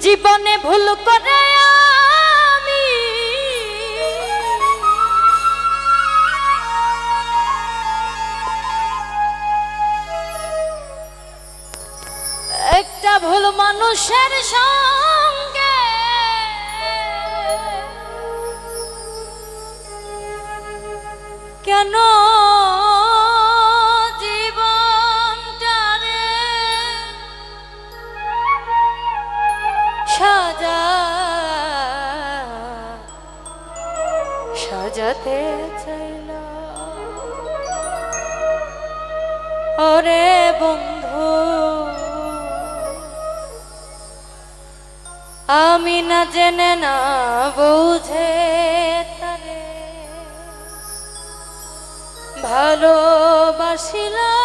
জীবনে ভুল করে আমি। একটা ভুল মানুষের সঙ্গে কেন না জেনে না বুঝে তারে। ভালোবাসিলাম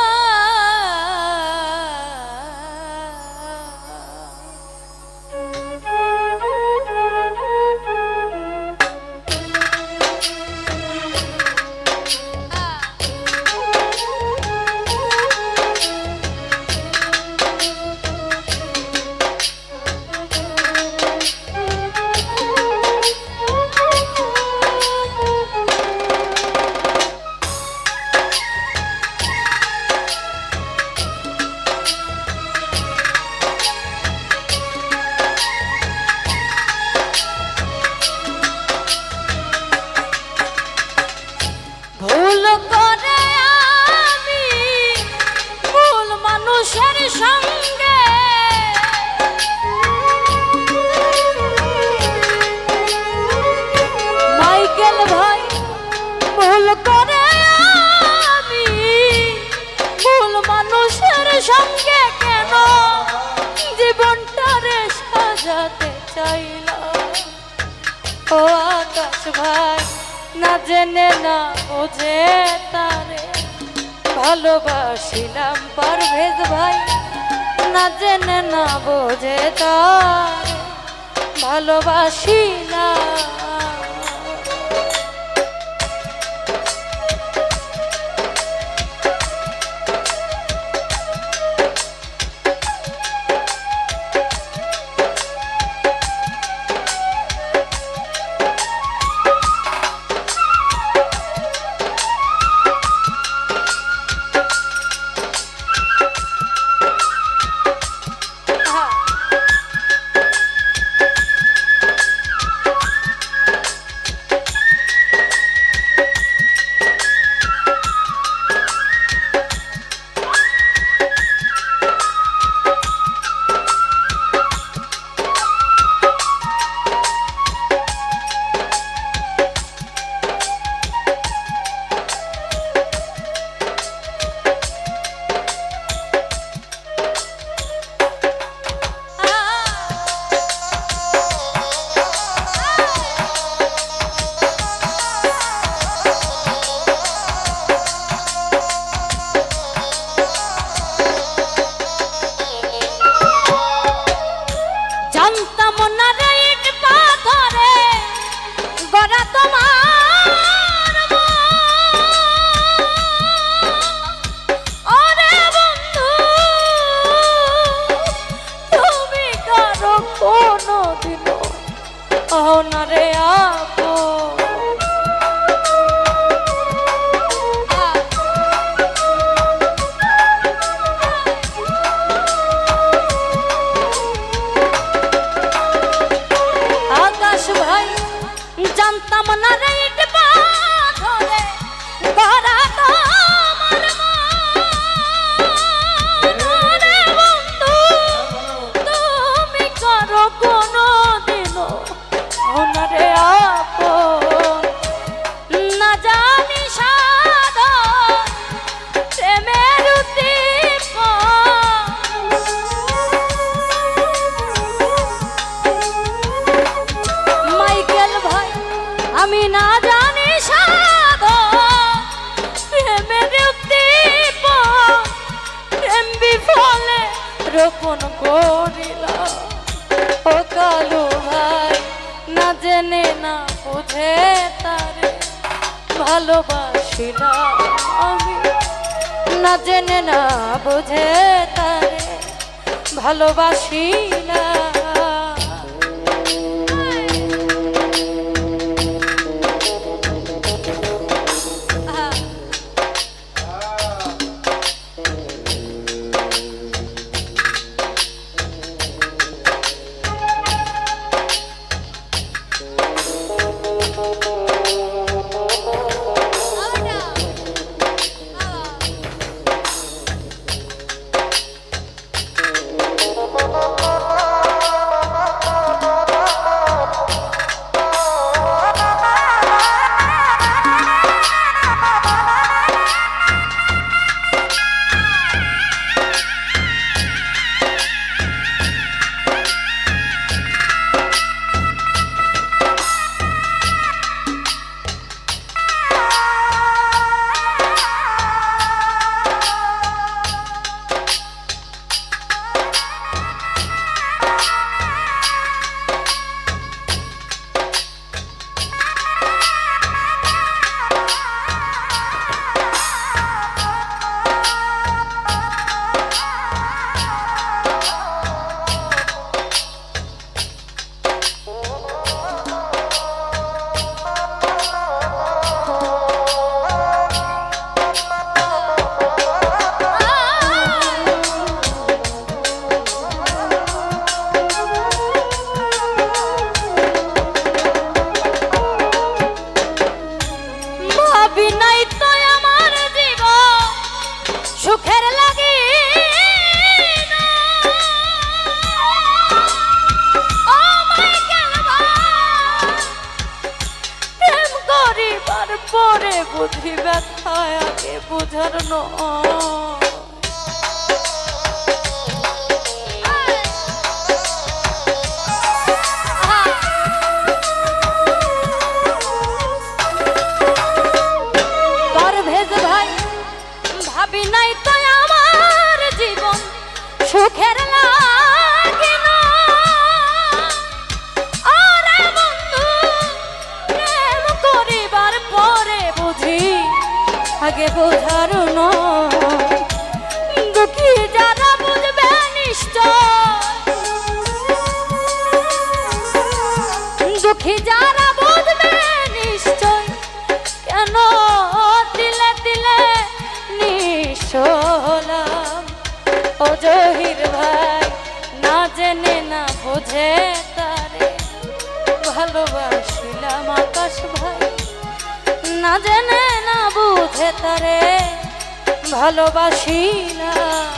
ভুল করে আমি? ভুল মানুষের সঙ্গে কেন? জীবনটারে সাজাতে চাইলাম। ও আকাশ ভাই, না জেনে, না বুঝে তারে। ভালোবাসিলাম পারভেজ ভাই, না জেনে, না বোঝে তারে। ভালোবাসিলাম। না জানি সাধন, প্রেমের উদ্দীপন। প্রেম বিফলে রোপণ করিলাম ও কালু ভাই না জেনে না বুঝে তারে ভালোবাসিলাম আমি না জেনে না বুঝে তারে ভালোবাসিলাম আগে বোঝার নয়। আগে বোঝার নয়। দুঃখী যারা বুঝবে নিশ্চয়। দুঃখী যারা বুঝবে নিশ্চয়, কেন দিলে দিলে নিশোলাম? ও ভাই, না জেনে, না বুঝে তারে। ভালোবাসিলাম আকাশ ভাই, না জেনে না ভালোবাসি তারে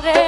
Hare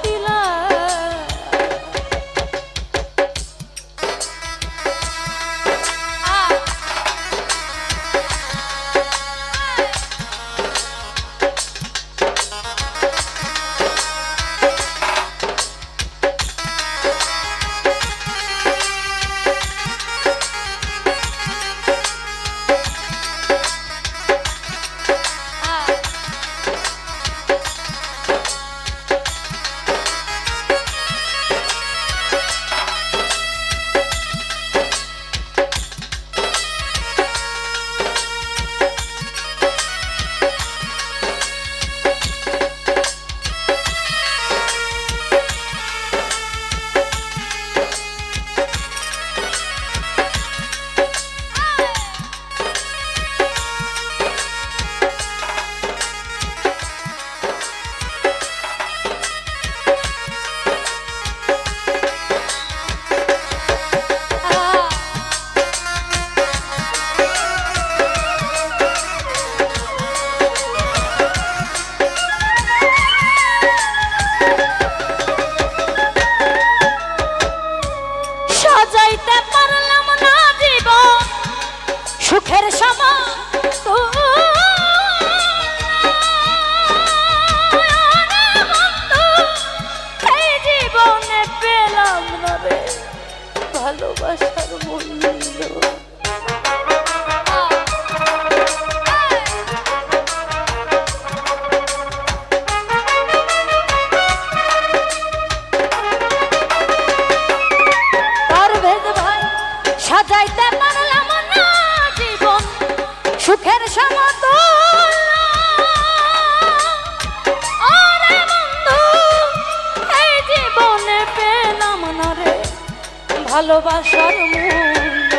ভালোবাসার মূল্য।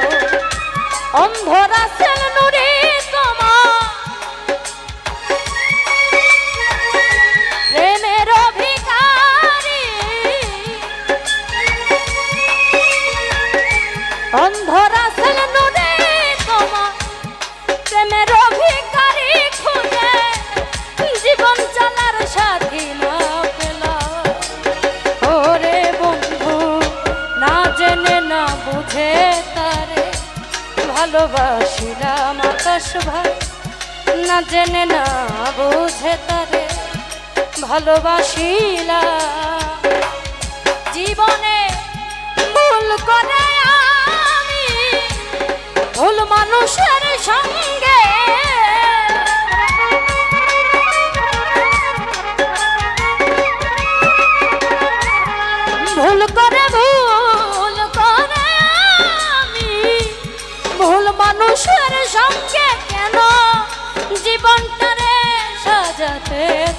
অন্ধরা ভালোবাসিলাম আকাশ ভাই। না জেনে, না বুঝে তারে ভালোবাসিলাম। জীবনে ভুল করে আমি ভুল মানুষের সঙ্গে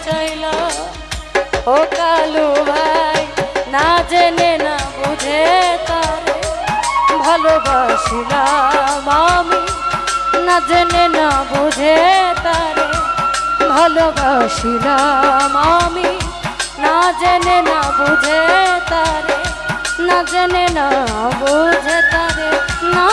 চাইল। ও কালু ভাই, না জেনে, না বুঝে তারে ভালোবাসিলাম আমি। না জেনে, না বুঝে তারে ভালোবাসিলাম আমি। না জেনে, না বুঝে তারে, না জেনে, না বুঝে তারে, না